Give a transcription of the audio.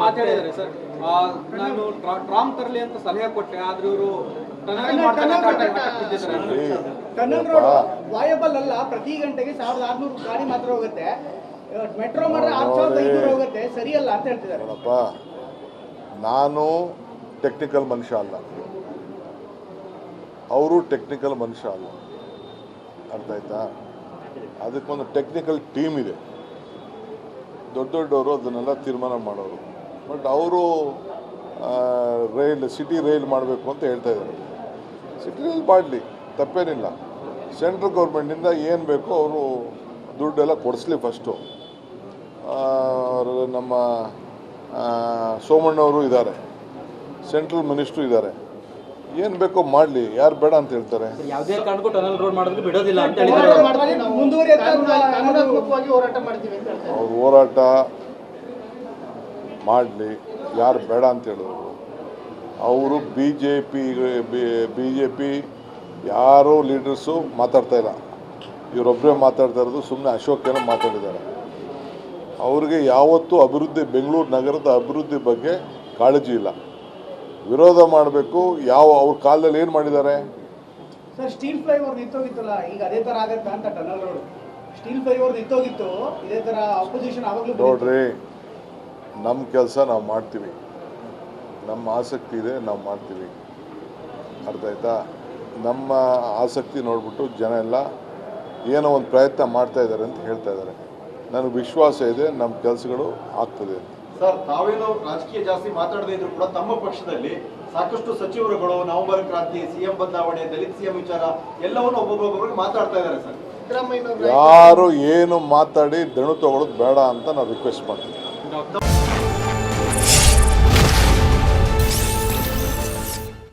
ಮಾತಾಡಿದ್ದಾರೆ ಸರ್ ಆ, ನಾನು ಟ್ರಾಮ್ ತರಲಿ ಅಂತ ಸಲಹೆ ಕೊಟ್ಟೆ ಆದ್ರೆ ಇವರು. ಟನಲ್ ರೋಡ್ ವಾಯಬಲ್ ಅಲ್ಲ ಪ್ರತಿ ಗಂಟೆಗೆ ಸಾವಿರದ ಆರ್ನೂರು ಗಾಡಿ ಮಾತ್ರ ಹೋಗುತ್ತೆ. ಮೆಟ್ರೋ ಮಾಡಿದ್ರೆ ಆರು ಸಾವಿರದ ಐನೂರು ಹೋಗುತ್ತೆ. ಸರಿಯಲ್ಲ ಅಂತ ಹೇಳ್ತಿದ್ದಾರೆ. ನಾನು ಟೆಕ್ನಿಕಲ್ ಮನುಷ್ಯ ಅಲ್ಲ. ಅವರು ಟೆಕ್ನಿಕಲ್ ಮನುಷ್ಯ ಅಲ್ಲ. ಅರ್ಥ ಆಯ್ತಾ? ಅದಕ್ಕೊಂದು ಟೆಕ್ನಿಕಲ್ ಟೀಮ್ ಇದೆ. ದೊಡ್ಡ ದೊಡ್ಡವರು ಅದನ್ನೆಲ್ಲ ತೀರ್ಮಾನ ಮಾಡೋರು. ಬಟ್ ಅವರು ರೈಲ್, ಸಿಟಿ ರೈಲ್ ಮಾಡಬೇಕು ಅಂತ ಹೇಳ್ತಾ ಇದ್ದಾರೆ. ಸಿಟಿ ರೈಲ್ ಮಾಡಲಿ, ತಪ್ಪೇನಿಲ್ಲ. ಸೆಂಟ್ರಲ್ ಗೌರ್ಮೆಂಟಿಂದ ಏನು ಬೇಕೋ ಅವರು ದುಡ್ಡೆಲ್ಲ ಕೊಡಿಸ್ಲಿ ಫಸ್ಟು ನಮ್ಮ ಸೋಮಣ್ಣವರು ಇದ್ದಾರೆ. ಸೆಂಟ್ರಲ್ ಮಿನಿಸ್ಟ್ರು ಇದ್ದಾರೆ. ಏನು ಬೇಕೋ ಮಾಡಲಿ ಯಾರು ಬೇಡ ಅಂತ ಹೇಳ್ತಾರೆ. ಯಾವುದೇ ಕಾರಣಕ್ಕೂ ಟನಲ್ ರೋಡ್ ಮಾಡಿದ್ರೆ ಬಿಡೋದಿಲ್ಲ ಅಂತ ಹೇಳಿದ್ದಾರೆ ಮುಂದುವರಿಯುತ್ತೆ ಹೋರಾಟ ಮಾಡ್ತೀವಿ ಅಂತ ಹೇಳ್ತಾರೆ. ಅವ್ರ ಹೋರಾಟ ಮಾಡಲಿ ಯಾರು ಬೇಡ ಅಂತ ಹೇಳಿದ್ರು ಅವರು B J P B J P ಯಾರೋ ಲೀಡರ್ಸು ಮಾತಾಡ್ತಾ ಇಲ್ಲ. ಇವರೊಬ್ಬರೇ ಮಾತಾಡ್ತಾ ಇರೋದು ಸುಮ್ಮನೆ ಅಶೋಕ್ ಏನೋ ಮಾತಾಡಿದ್ದಾರೆ. ಅವ್ರಿಗೆ ಯಾವತ್ತೂ ಅಭಿವೃದ್ಧಿ ಬೆಂಗಳೂರು ನಗರದ ಅಭಿವೃದ್ಧಿ ಬಗ್ಗೆ ಕಾಳಜಿ ಇಲ್ಲ. ವಿರೋಧ ಮಾಡಬೇಕು ಯಾವ ಅವ್ರ ಕಾಲದಲ್ಲಿ ಏನು ಮಾಡಿದ್ದಾರೆ? ಸರ್ ಸ್ಟೀಲ್ ಫ್ಲೈಓವರ್ ನಿಂತೋಗಿತ್ತಲ್ಲ ಈಗ ಅದೇ ತರ ಆಗತ್ತಾ ಅಂತ ಟನಲ್ ರೋಡ್. ಸ್ಟೀಲ್ ಫ್ಲೈಓವರ್ ನಿಂತೋಗಿತ್ತು ಇದೇ ತರ ಅಪೋಸಿಷನ್ ಆವಾಗಲೂ. ನೋಡ್ರಿ ನಮ್ಮ ಕೆಲಸ ನಾವು ಮಾಡ್ತೀವಿ. ನಮ್ಮ ಆಸಕ್ತಿ ಇದೆ ನಾವು ಮಾಡ್ತೀವಿ. ಅರ್ಥ ಆಯ್ತಾ? ನಮ್ಮ ಆಸಕ್ತಿ ನೋಡ್ಬಿಟ್ಟು ಜನ ಎಲ್ಲ ಏನೋ ಒಂದು ಪ್ರಯತ್ನ ಮಾಡ್ತಾ ಇದ್ದಾರೆ ಅಂತ ಹೇಳ್ತಾ ಇದ್ದಾರೆ. ನನಗೆ ವಿಶ್ವಾಸ ಇದೆ ನಮ್ಮ ಕೆಲಸಗಳು ಆಗ್ತದೆ ಅಂತ. ಸರ್ ತಾವೇನೋ ರಾಜಕೀಯ ಜಾಸ್ತಿ ಮಾತಾಡದೇ ಇದ್ರು ಕೂಡ ತಮ್ಮ ಪಕ್ಷದಲ್ಲಿ ಸಾಕಷ್ಟು ಸಚಿವರುಗಳು ನವೆಂಬರ್ ಕ್ರಾಂತಿ ಸಿಎಂ ಬದಲಾವಣೆ ದಲಿತ ಸಿಎಂ ವಿಚಾರ ಎಲ್ಲವನ್ನು ಒಬ್ಬೊಬ್ಬೊಬ್ಬರಿಗೆ ಮಾತಾಡ್ತಾ ಇದ್ದಾರೆ ಸರ್. ಯಾರು ಏನು ಮಾತಾಡಿ ದಣು ತಗೊಳ್ಳೋದು ಬೇಡ ಅಂತ ನಾವು ರಿಕ್ವೆಸ್ಟ್ ಮಾಡ್ತೀನಿ ಡಾಕ್ಟರ್